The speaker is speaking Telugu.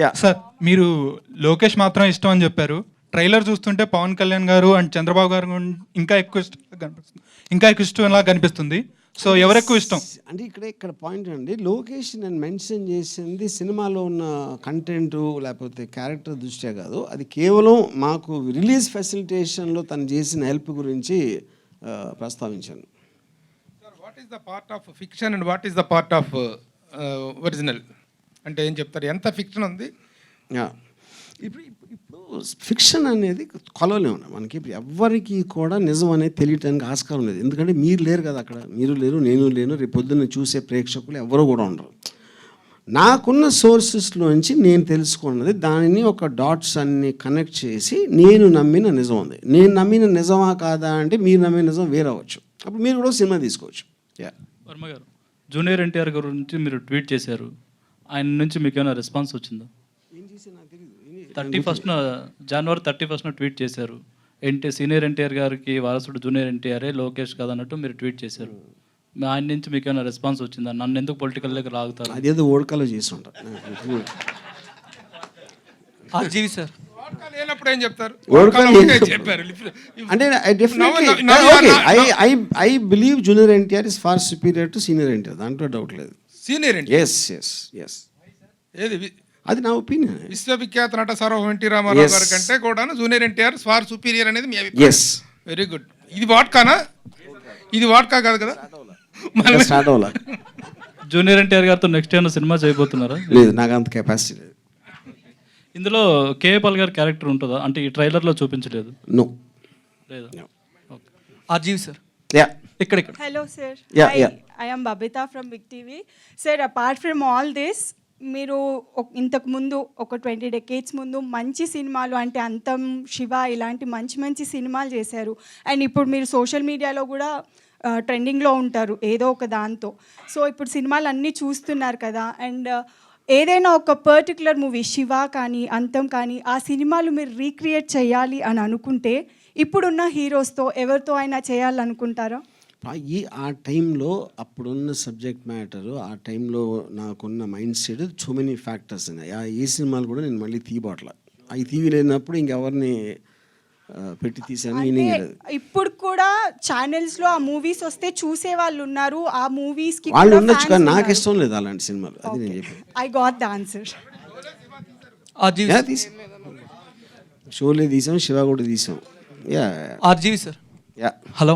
యా సార్ మీరు లోకేష్ మాత్రం ఇష్టం అని చెప్పారు. ట్రైలర్ చూస్తుంటే పవన్ కళ్యాణ్ గారు అండ్ చంద్రబాబు గారు ఇంకా ఎక్కువ ఇష్టం కనిపిస్తుంది. ఇంకా ఎక్కువ ఇష్టంలా కనిపిస్తుంది. సో ఎవరు ఎక్కువ ఇష్టం? అంటే ఇక్కడ ఇక్కడ పాయింట్ అండి. లోకేష్ నేను మెన్షన్ చేసింది సినిమాలో ఉన్న కంటెంట్ లేకపోతే క్యారెక్టర్ దృష్ట్యా కాదు. అది కేవలం మాకు రిలీజ్ ఫెసిలిటేషన్లో తను చేసిన హెల్ప్ గురించి ప్రస్తావించాను. What is the part of fiction and what is the part of original అంటే ఏం చెప్తారు? ఎంత ఫిక్షన్ ఉంది? యా. ఇప్పుడు ఇప్పుడు- ఇప్పుడు ఫిక్షన్ అనేది కొలవలేము మనకి ఇప్పుడు ఎవ్వరికి కూడా నిజం అనేది తెలియటానికి ఆస్కారం లేదు. ఎందుకంటే మీరు లేరు కదా అక్కడ. మీరు లేరు నేను లేను. రేపు పొద్దున్న చూసే ప్రేక్షకులు ఎవరు కూడా ఉండరు. నాకున్న సోర్సెస్లోంచి నేను తెలుసుకున్నది దానిని ఒక డాట్స్ అన్ని కనెక్ట్ చేసి నేను నమ్మిన నిజం ఉంది. నేను నమ్మిన నిజమా కాదా అంటే మీరు నమ్మిన నిజం వేరే అవ్వచ్చు అప్పుడు మీరు కూడా సినిమా తీసుకోవచ్చు. యా. వర్మ గారు జూనియర్ ఎన్టీఆర్ గురించి మీరు ట్వీట్ చేశారు. ఆయన నుంచి మీకు ఏమైనా రెస్పాన్స్ వచ్చిందా? థర్టీ ఫస్ట్న జనవరి థర్టీ ఫస్ట్న ట్వీట్ చేశారు. ఎన్టీ సీనియర్ ఎన్టీఆర్ గారికి వారసుడు జూనియర్ ఎన్టీఆరే లోకేష్ కాదన్నట్టు మీరు ట్వీట్ చేశారు. ఆయన నుంచి మీకు ఏమైనా రెస్పాన్స్ వచ్చిందా? నన్ను ఎందుకు పొలిటికల్ దగ్గర లాగుతారు? అదేదో ఓడకలో చేసి ఉంటారు ఆర్జీవి సార్. లేనప్పుడు ఏం చెప్తారు. చెప్పారు. అంటే I I I I believe junior NTR is far superior to senior NTR దాంట్లో డౌట్ లేదు. సీనియర్ ఏంటి ఎస్ ఎస్ ఎస్ ఏది? అది నా ఒపీనియన్ విశ్వవిఖ్యాత నట సర్వం ఎన్టీ రామారావు. గారి కంటే కూడా జూనియర్ ఎన్టీఆర్ స్వార్ సుపీరియర్ అనేది మీ అభిప్రాయం. ఎస్ వెరీ గుడ్ ఇది వాట్కానా ఇది వాట్కా కాదు కదా? మళ్ళీ స్టార్ట్ అవ్వాలి జూనియర్ ఎన్టీఆర్ గారితో నెక్స్ట్ ఏమైనా సినిమా చేయబోతున్నారా? లేదు నాకు అంత కెపాసిటీ లేదు. ఇందులో కేఏపాల్ గారి క్యారెక్టర్ ఉంటుందా? అంటే ఈ ట్రైలర్లో చూపించలేదు. నో. లేదా? ఓకే. ఆర్జీవి సార్. యా. ఇక్కడ ఇక్కడ. Hello, sir. Yeah. I am Babita from Big TV. Sir, apart from all this, మీరు ఒక- ఇంతకు ముందు ఒక ట్వంటీ డెకేట్స్ ముందు మంచి సినిమాలు అంటే అంతం శివ ఇలాంటి మంచి మంచి సినిమాలు చేశారు. అండ్ ఇప్పుడు మీరు సోషల్ మీడియాలో కూడా ట్రెండింగ్లో ఉంటారు ఏదో ఒక దాంతో. సో ఇప్పుడు సినిమాలు అన్నీ చూస్తున్నారు కదా. అండ్ ఏదైనా ఒక పర్టికులర్ మూవీ శివ కానీ అంతం కానీ ఆ సినిమాలు మీరు రీక్రియేట్ చేయాలి అని అనుకుంటే ఇప్పుడున్న హీరోస్తో ఎవరితో అయినా చేయాలనుకుంటారా? ఈ ఆ టైంలో అప్పుడున్న సబ్జెక్ట్ మ్యాటరు ఆ టైంలో నాకున్న mind set so many factors ఉన్నాయి. ఆ ఏ సినిమాలు కూడా నేను మళ్ళీ తీయబోట్ల. అవి తీయలేనప్పుడు ఇంకెవరిని పెట్టి తీసాను ఇప్పుడు కూడా ఛానల్స్లో ఆ మూవీస్ వస్తే చూసే వాళ్ళు ఉన్నారు ఆ మూవీస్కి వాళ్ళు ఉండొచ్చు కానీ నాకు ఇష్టం లేదు అలాంటి సినిమాలు అది నేను చెప్పాను I got the answer Sholay తీసాం శివ కూడా తీసాం. Yeah. RGV sir. Yeah. Hello.